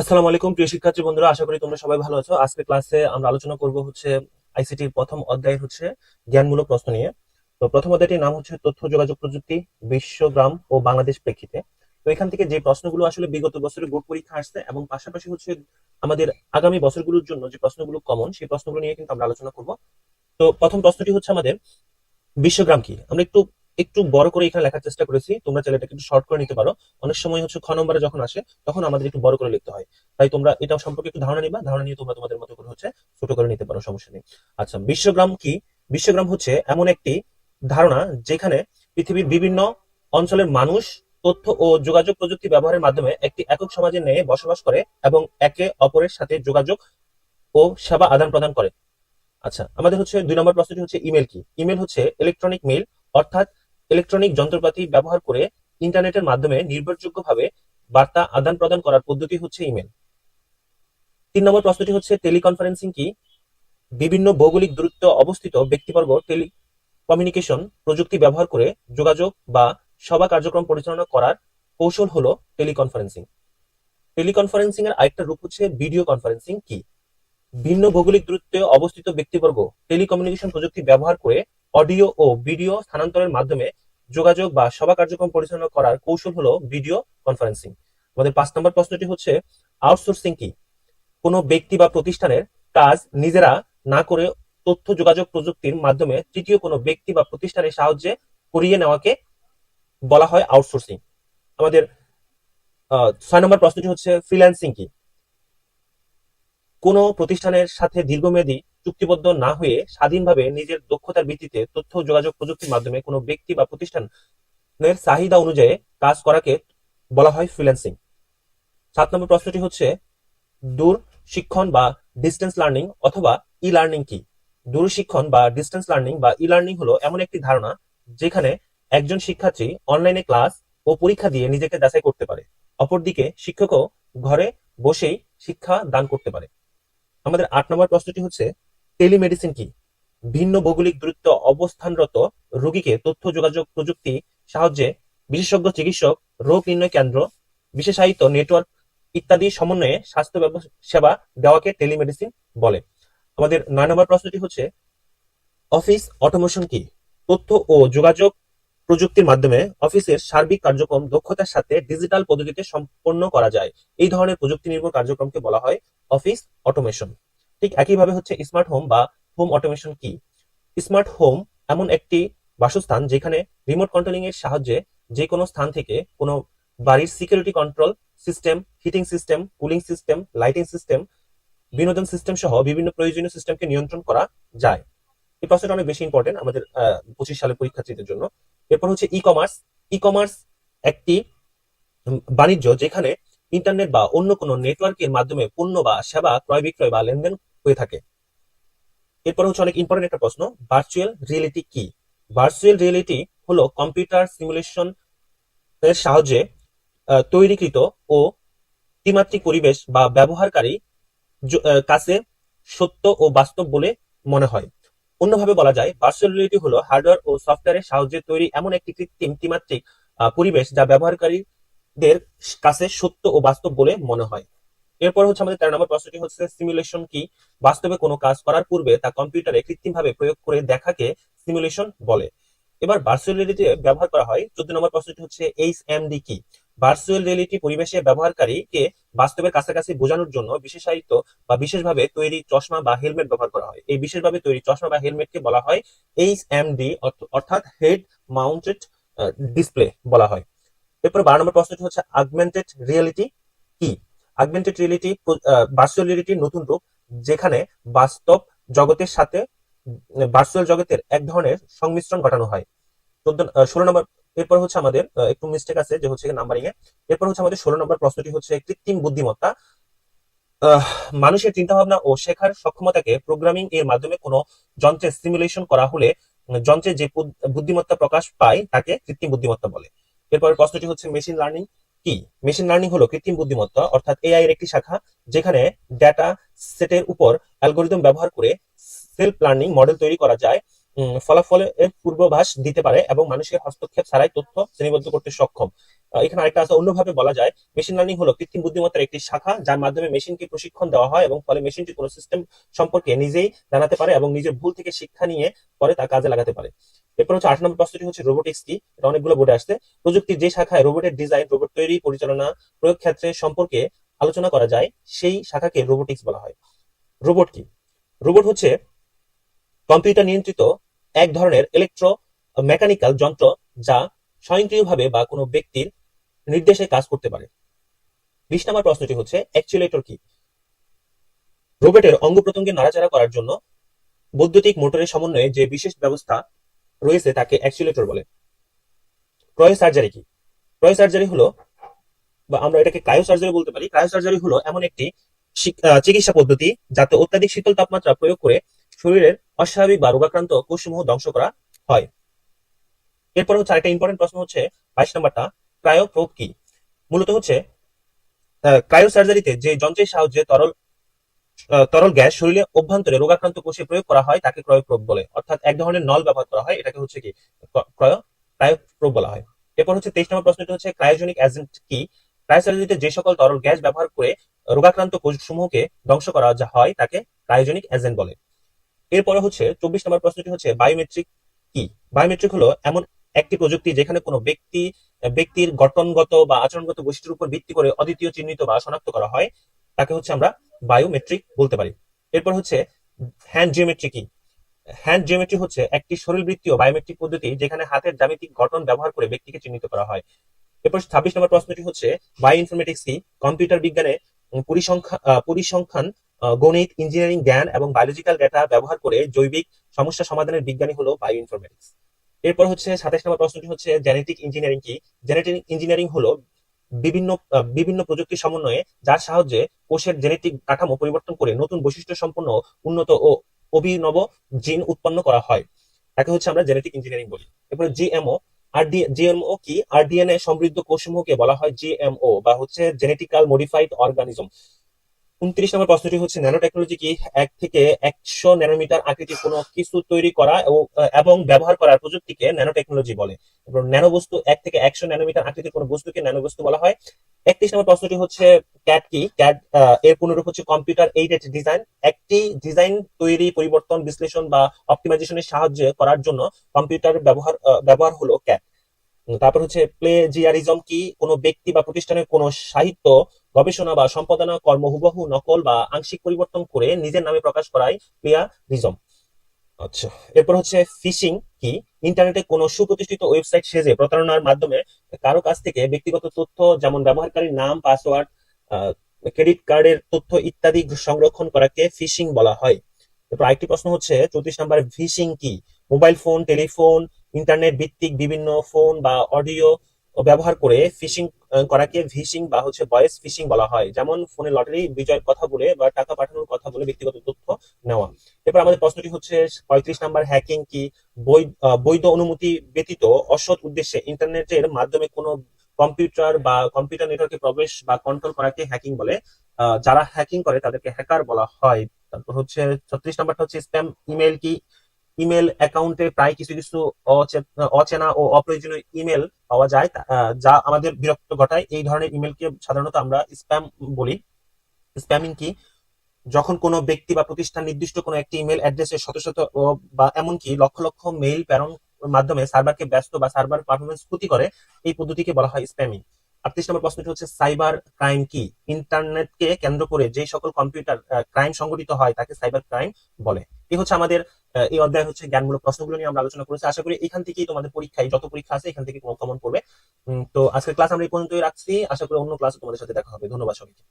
আসসালামু আলাইকুম, প্রিয় শিক্ষার্থী বন্ধুরা, আশা করি তোমরা সবাই ভালো আছো। আজকে ক্লাসে আমরা আলোচনা করব হচ্ছে আইসিটির প্রথম অধ্যায় হচ্ছে জ্ঞানমূলক প্রশ্ন নিয়ে। তো প্রথম অধ্যায়টির নাম হচ্ছে তথ্য, যোগাযোগ, প্রযুক্তি, বিশ্বগ্রাম ও বাংলাদেশ প্রেক্ষিতে। তো এখান থেকে যে প্রশ্নগুলো আসলে বিগত বছরে বোর্ড পরীক্ষা আসছে এবং পাশাপাশি হচ্ছে আমাদের আগামী বছরগুলোর জন্য যে প্রশ্নগুলো কমন সেই প্রশ্নগুলো নিয়ে কিন্তু আমরা আলোচনা করব। তো প্রথম প্রশ্নটি হচ্ছে আমাদের, বিশ্বগ্রাম কি? আমরা একটু একটু বড় করে এখানে লেখার চেষ্টা করেছি, তোমরা চাইলে এটাকে একটু শর্ট করে নিতে পারো। অনেক সময় হচ্ছে খ নম্বরে যখন আসে, তখন আমাদের একটু বড় করে লিখতে হয়। তাই তোমরা এটা সম্পর্কে একটু ধারণা নিবা, ধারণা নিয়ে তোমরা তোমাদের মতো করে হচ্ছে ছোট করে নিতে পারো, সমস্যা নেই। আচ্ছা বিশ্বগ্রাম কি? বিশ্বগ্রাম হচ্ছে এমন একটি ধারণা যেখানে পৃথিবীর বিভিন্ন অঞ্চলের মানুষ তথ্য ও যোগাযোগ প্রযুক্তি ব্যবহারের মাধ্যমে একটি একক সমাজে নিয়ে বসবাস করে এবং একে অপরের সাথে যোগাযোগ ও সেবা আদান প্রদান করে। আচ্ছা আমাদের হচ্ছে দুই নম্বর প্রশ্নটি হচ্ছে ইমেল কি? ইমেল হচ্ছে ইলেকট্রনিক মেইল অর্থাৎ ইলেকট্রনিক যন্ত্রপাতি ব্যবহার করে ইন্টারনেটের মাধ্যমে নির্ভরযোগ্যভাবে বার্তা আদান প্রদান করার পদ্ধতি হচ্ছে ইমেল। তিন নম্বর প্রশ্নটি হচ্ছে, টেলিকনফারেন্সিং কি? বিভিন্ন ভৌগোলিক দূরত্ব অবস্থিত ব্যক্তিবর্গ টেলি কমিউনিকেশন প্রযুক্তি ব্যবহার করে যোগাযোগ বা সভা কার্যক্রম পরিচালনা করার কৌশল হলো টেলিকনফারেন্সিং। টেলিকনফারেন্সিং এর আরেকটা রূপ হচ্ছে ভিডিও কনফারেন্সিং কি? ভিন্ন ভৌগোলিক দূরত্বে অবস্থিত ব্যক্তিবর্গ টেলিকমিউনিকেশন প্রযুক্তি ব্যবহার করে অডিও ও ভিডিও স্থানান্তরের মাধ্যমে যোগাযোগ বা সভা কার্যক্রম পরিচালনা করার কৌশল হলো ভিডিও কনফারেন্সিং। আমাদের পাঁচ নম্বর প্রশ্নটি হচ্ছে আউটসোর্সিং কি? কোনো ব্যক্তি বা প্রতিষ্ঠানের কাজ নিজেরা না করে তথ্য যোগাযোগ প্রযুক্তির মাধ্যমে তৃতীয় কোনো ব্যক্তি বা প্রতিষ্ঠানের সাহায্যে করিয়ে নেওয়াকে বলা হয় আউটসোর্সিং আমাদের ছয় নম্বর প্রশ্নটি হচ্ছে ফ্রিল্যান্সিং কি? কোনো প্রতিষ্ঠানের সাথে দীর্ঘমেয়াদী চুক্তিবদ্ধ না হয়ে স্বাধীনভাবে নিজের দক্ষতার ভিত্তিতে তথ্য যোগাযোগ প্রযুক্তির মাধ্যমে কোনো ব্যক্তি বা প্রতিষ্ঠানের চাহিদা অনুযায়ী কাজ করাকে বলা হয় ফ্রিল্যান্সিং সাত নম্বর প্রশ্নটি হচ্ছে, দূর শিক্ষণ বা ডিস্টেন্স লার্নিং অথবা ই লার্নিং কি? দূর শিক্ষণ বা ডিস্টেন্স লার্নিং বা ই লার্নিং হলো এমন একটি ধারণা যেখানে একজন শিক্ষার্থী অনলাইনে ক্লাস ও পরীক্ষা দিয়ে নিজেকে যাচাই করতে পারে। অপরদিকে শিক্ষকও ঘরে বসেই শিক্ষা দান করতে পারে। আমাদের আট নম্বর প্রশ্নটি হচ্ছে টেলিমেডিসিন কি? ভিন্ন ভৌগোলিক দূরত্ব অবস্থানরত রোগীকে তথ্য, যোগাযোগ প্রযুক্তি সাহায্যে বিশেষজ্ঞ, চিকিৎসক, রোগ নির্ণয় কেন্দ্র, বিশেষায়িত নেটওয়ার্ক ইত্যাদি সমন্বয়ে স্বাস্থ্য সেবা দেওয়াকে টেলিমেডিসিন বলে। আমাদের নয় নম্বর প্রশ্নটি হচ্ছে, অফিস অটোমেশন কি? তথ্য ও যোগাযোগ প্রযুক্তির মাধ্যমে অফিসের সার্বিক কার্যক্রম দক্ষতার সাথে ডিজিটাল পদ্ধতিতে সম্পন্ন করা যায়। এই ধরনের প্রযুক্তি নির্ভর কার্যক্রমকে বলা হয় অফিস অটোমেশন। ঠিক একইভাবে হচ্ছে স্মার্ট হোম বা হোম অটোমেশন কি? স্মার্ট হোম এমন একটি বাসস্থান যেখানে রিমোট কন্ট্রোলিং এর সাহায্যে যে কোনো স্থান থেকে কোনো বাড়ির security control system heating system cooling system lighting system বিনোদন সিস্টেম সহ বিভিন্ন প্রয়োজনীয় সিস্টেমকে নিয়ন্ত্রণ করা যায়। এই প্রশ্নটা অনেক বেশি ইম্পর্টেন্ট আমাদের পঁচিশ সালের পরীক্ষার্থীদের জন্য। এরপর হচ্ছে ই কমার্স ই কমার্স একটি বাণিজ্য যেখানে ইন্টারনেট বা অন্য কোনো নেটওয়ার্কের মাধ্যমে পণ্য বা সেবা, ক্রয় বিক্রয় বা লেনদেন হয়ে থাকে। এরপর হচ্ছে অনেক ইম্পর্টেন্ট একটা প্রশ্ন ভার্চুয়াল রিয়েলিটি কি? ভার্চুয়াল রিয়েলিটি হলো কম্পিউটার সিমুলেশন এর সাহায্যে তৈরিকৃত ও ত্রিমাত্রিক পরিবেশ বা ব্যবহারকারী কাছে সত্য ও বাস্তব বলে মনে হয়। অন্যভাবে বলা যায় ভার্চুয়াল রিয়েলিটি হলো হার্ডওয়্যার ও সফটওয়্যারের সাহায্যে তৈরি এমন একটি কৃত্রিম ত্রিমাত্রিক পরিবেশ যা ব্যবহারকারীদের কাছে সত্য ও বাস্তব বলে মনে হয়। এরপর হচ্ছে আমাদের তেরো নম্বর প্রশ্নটি হচ্ছে সিমুলেশন কি? বাস্তবে কোনো কাজ করার পূর্বে তা কম্পিউটারে কৃত্রিমভাবে প্রয়োগ করে দেখাকে সিমুলেশন বলে। এবার ভার্চুয়াল রিয়েলিটি ব্যবহার করা হয়, চোদ্দ নম্বর প্রশ্নটি হচ্ছে এইচ এম ডি কি? ভার্চুয়াল রিয়েলিটি পরিবেশে ব্যবহারকারীকে বাস্তবের কাছাকাছি বোঝানোর জন্য বিশেষায়িত বা বিশেষভাবে তৈরি চশমা বা হেলমেট ব্যবহার করা হয়। এই বিশেষভাবে তৈরি চশমা বা হেলমেটকে বলা হয় এইচ এম ডি অর্থাৎ হেড মাউন্টেড ডিসপ্লে বলা হয়। এরপর বারো নম্বর প্রশ্নটি হচ্ছে আগমেন্টেড রিয়েলিটি কি? আগমেন্টেড রিয়েলিটি ভার্চুয়াল রিয়েলিটির নতুন রূপ, যেখানে বাস্তব জগতের সাথে ভার্চুয়াল জগতের এক ধরনের সংমিশ্রণ ঘটানো হয়। চোদ্দ ষোলো নম্বর, এরপর হচ্ছে আমাদের একটু মিস্টেক আছে যে হচ্ছে নাম্বারিং এ। এরপর হচ্ছে আমাদের ষোলো নম্বর প্রশ্নটি হচ্ছে কৃত্রিম বুদ্ধিমত্তা। মানুষের চিন্তা ভাবনা ও শেখার সক্ষমতাকে প্রোগ্রামিং এর মাধ্যমে কোনো যন্ত্রের সিমুলেশন করা হলে যন্ত্রে যে বুদ্ধিমত্তা প্রকাশ পায়, তাকে কৃত্রিম বুদ্ধিমত্তা বলে। এরপর প্রশ্নটি হচ্ছে মেশিন লার্নিং কি? মেশিন লার্নিং হলো কৃত্রিম বুদ্ধিমত্তা, অর্থাৎ এআই এর একটি শাখা যেখানে ডেটা সেটের উপর অ্যালগোরিদম ব্যবহার করে সেলফ লার্নিং মডেল তৈরি করা যায়। ফলাফলের পূর্বাভাস দিতে পারে এবং মানুষের হস্তক্ষেপ ছাড়াই তথ্য শ্রেণীবদ্ধ করতে সক্ষম। এখানে আরেকটা আছে, অন্যভাবে বলা যায় মেশিন লার্নিং হলো কৃত্রিম বুদ্ধিমত্তার একটি শাখা, যার মাধ্যমে মেশিনকে প্রশিক্ষণ দেওয়া হয় এবং ফলে মেশিনটি কোনো সিস্টেম সম্পর্কে নিজেই জানাতে পারে এবং নিজের ভুল থেকে শিক্ষা নিয়ে পরে তা কাজে লাগাতে পারে। এরপর হচ্ছে আট নম্বর প্রশ্নটি হচ্ছে রোবোটিক্স কি? এটা অনেকগুলো বোর্ডে আসছে। প্রযুক্তির যে শাখায় রোবটের ডিজাইন রোবট তৈরি, পরিচালনা, প্রয়োগ ক্ষেত্রে সম্পর্কে আলোচনা করা যায়, সেই শাখাকে রোবোটিক্স বলা হয়। রোবট কি? রোবট হচ্ছে কম্পিউটার নিয়ন্ত্রিত এক ধরনের ইলেকট্রো মেকানিক্যাল যন্ত্র যা স্বয়ংক্রিয়ভাবে বা কোনো ব্যক্তির নির্দেশে কাজ করতে পারে। বিশ নম্বর প্রশ্নটি হচ্ছে অ্যাকচুয়েটর কি? রোবটের অঙ্গ প্রত্যঙ্গে নাড়াচাড়া করার জন্য বৈদ্যুতিক মোটরের সমন্বয়ে যে বিশেষ ব্যবস্থা রয়েছে তাকে অ্যাকচুয়েটর বলে। ক্রয় সার্জারি কি? ক্রয় সার্জারি হলো, বা আমরা এটাকে ক্রায়ো সার্জারি বলতে পারি। ক্রায়ো সার্জারি হলো এমন একটি চিকিৎসা পদ্ধতি যাতে অত্যাধিক শীতল তাপমাত্রা প্রয়োগ করে শরীরের অস্বাভাবিক বা রোগাক্রান্ত কোষসমূহ ধ্বংস করা হয়। এরপর হচ্ছে আরেকটা ইম্পর্টেন্ট প্রশ্ন হচ্ছে, বাইশ নম্বরটা ক্রায়ো প্রোব কি মূলত হচ্ছে ক্রায়ো সার্জারিতে যে যন্ত্রের সাহায্যে তরল তরল গ্যাস শরীরে অভ্যন্তরে রোগাক্রান্ত কোষে প্রয়োগ করা হয়, তাকে ক্রয় প্রোব বলে। অর্থাৎ এক ধরনের নল ব্যবহার করা হয়, এটাকে হচ্ছে কি ক্রয় ক্রায়ো প্রোব বলা হয়। এরপর হচ্ছে তেইশ নম্বর প্রশ্নটি হচ্ছে, ক্রায়োজেনিক এজেন্ট কি? ক্রায়োসার্জারিতে যে সকল তরল গ্যাস ব্যবহার করে রোগাক্রান্ত কোষসমূহকে ধ্বংস করা যা হয়, তাকে ক্রায়োজেনিক এজেন্ট বলে। এরপরে হচ্ছে, চব্বিশ নম্বর প্রশ্নটি হচ্ছে, বায়োমেট্রিক কি? বায়োমেট্রিক হলো এমন একটি প্রযুক্তি যেখানে কোনো ব্যক্তি ব্যক্তির গঠনগত বা আচরণগত বৈশিষ্ট্যের উপর ভিত্তি করে অদ্বিতীয় চিহ্নিত বা শনাক্ত করা হয়, তাকে হচ্ছে আমরা বায়োমেট্রিক বলতে পারি। এরপর হচ্ছে হ্যান্ড জিওমেট্রি কি? হ্যান্ড জিওমেট্রি হচ্ছে একটি শরীরবৃত্তীয় বায়োমেট্রিক পদ্ধতি যেখানে হাতের জ্যামিতিক গঠন ব্যবহার করে ব্যক্তিকে চিহ্নিত করা হয়। এরপর ছাব্বিশ নম্বর প্রশ্নটি হচ্ছে বায়ো ইনফরমেটিক্স কি? কম্পিউটার বিজ্ঞানে পরিসংখ্যা পরিসংখ্যান গণিত ইঞ্জিনিয়ারিং জ্ঞান এবং বায়োলজিক্যাল ডেটা ব্যবহার করে জৈবিক সমস্যা সমাধানের বিজ্ঞানী হলো বায়ো ইনফরমেটিক্স এরপর হচ্ছে সাতাশ নম্বর প্রশ্নটি হচ্ছে জেনেটিক ইঞ্জিনিয়ারিং কি? জেনেটিক ইঞ্জিনিয়ারিং হলো বিভিন্ন বিভিন্ন প্রযুক্তির সমন্বয়ে যার সাহায্যে কোষের জেনেটিক কাঠামো পরিবর্তন করে নতুন বৈশিষ্ট্য সম্পন্ন, উন্নত ও অভিনব জিন উৎপন্ন করা হয়। তাকে হচ্ছে আমরা জেনেটিক ইঞ্জিনিয়ারিং বলি। এরপরে জিএমও জিএমও কি? আরডিএনএ সমৃদ্ধ কোষসমূহকে বলা হয় জিএমও বা হচ্ছে জেনেটিক্যাল মডিফাইড অর্গানিজম উনত্রিশ নম্বর প্রশ্নটি হচ্ছে ন্যানো টেকনোলজি কি এক থেকে একশো ন্যানোমিটার আকৃতির কোনো কিছু তৈরি করা এবং ব্যবহার করার প্রযুক্তিকে ন্যানো টেকনোলজি বলে? এবং ন্যানো বস্তু এক থেকে একশো ন্যানোমিটার আকৃতির কোনো বস্তুকে ন্যানো বস্তু বলা হয়। একত্রিশ নম্বর প্রশ্নটি হচ্ছে ক্যাট কি? ক্যাট এর পুনরূপ হচ্ছে কম্পিউটার এইডেড ডিজাইন একটি ডিজাইন তৈরি, পরিবর্তন, বিশ্লেষণ বা অপটিমাইজেশনের সাহায্যে করার জন্য কম্পিউটার ব্যবহার ব্যবহার হলো ক্যাট তারপর হচ্ছে প্লেজিয়ারিজম কি? কোনো ব্যক্তি বা প্রতিষ্ঠানের কোনো সাহিত্য গবেষণা বা সম্পাদনা কর্ম হুবহু নকল বা আংশিক পরিবর্তন করে নিজের নামে প্রকাশ করাই প্লেয়ারিজম। আচ্ছা এরপর হচ্ছে ফিশিং কি? ইন্টারনেটে কোনো সুপ্রতিষ্ঠিত ওয়েবসাইট সেজে প্রতারণার মাধ্যমে কারও কাছ থেকে ব্যক্তিগত তথ্য যেমন ব্যবহারকারীর নাম, পাসওয়ার্ড ক্রেডিট কার্ডের তথ্য ইত্যাদি সংরক্ষণ করাকে ফিশিং বলা হয়। এরপর আরেকটি প্রশ্ন হচ্ছে, চৌত্রিশ নম্বর ফিশিং কি? মোবাইল ফোন, টেলিফোন, ইন্টারনেট ভিত্তিক বিভিন্ন ফোন বা অডিও ব্যবহার করে ফিশিং করাকে ফিশিং বা হচ্ছে ভয়েস ফিশিং বলা হয়। যেমন ফোনে লটারি বিজয়ের কথা বলে বা টাকা পাঠানোর কথা বলে ব্যক্তিগত তথ্য নেওয়া। এরপর আমাদের প্রশ্নটি হচ্ছে, পঁয়ত্রিশ নাম্বার হ্যাকিং কি বৈধ অনুমতি ব্যতীত অসৎ উদ্দেশ্যে ইন্টারনেটের মাধ্যমে কোনো কম্পিউটার বা কম্পিউটার নেটওয়ার্কে প্রবেশ বা কন্ট্রোল করাকে হ্যাকিং বলে? যারা হ্যাকিং করে তাদেরকে হ্যাকার বলা হয়। তারপর হচ্ছে, ছত্রিশ নাম্বারটা হচ্ছে স্প্যাম ইমেল কি ইমেল অ্যাকাউন্টে প্রায় কিছু কিছু অচে- অচেনা ও অপ্রয়োজনীয় ইমেল পাওয়া যায় যা আমাদের বিরক্ত ঘটায়। এই ধরনের ইমেলকে সাধারণত আমরা স্প্যাম বলি। স্প্যামিং কি? যখন কোনো ব্যক্তি বা প্রতিষ্ঠান নির্দিষ্ট কোনো একটি ইমেল অ্যাড্রেসে শত শত বা এমনকি লক্ষ লক্ষ মেইল প্রেরণ মাধ্যমে সার্ভারকে ব্যস্ত বা সার্ভার পারফরমেন্স ক্ষতি করে, এই পদ্ধতিকে বলা হয় স্প্যামিং আটত্রিশ নম্বর প্রশ্নটি হচ্ছে সাইবার ক্রাইম কি? ইন্টারনেটকে কেন্দ্র করে যে সকল কম্পিউটার ক্রাইম সংগঠিত হয় তাকে সাইবার ক্রাইম বলে। এই হচ্ছে আমাদের এই অধ্যায় হচ্ছে জ্ঞানমূলক প্রশ্নগুলো নিয়ে আমরা আলোচনা করেছি। আশা করি এখান থেকেই তোমাদের পরীক্ষায়, যত পরীক্ষা আছে, এখান থেকে কমন করবে তো আজকের ক্লাস আমরা এই পর্যন্তই রাখছি। আশা করি অন্য ক্লাসে তোমাদের সাথে দেখা হবে। ধন্যবাদ সবাইকে।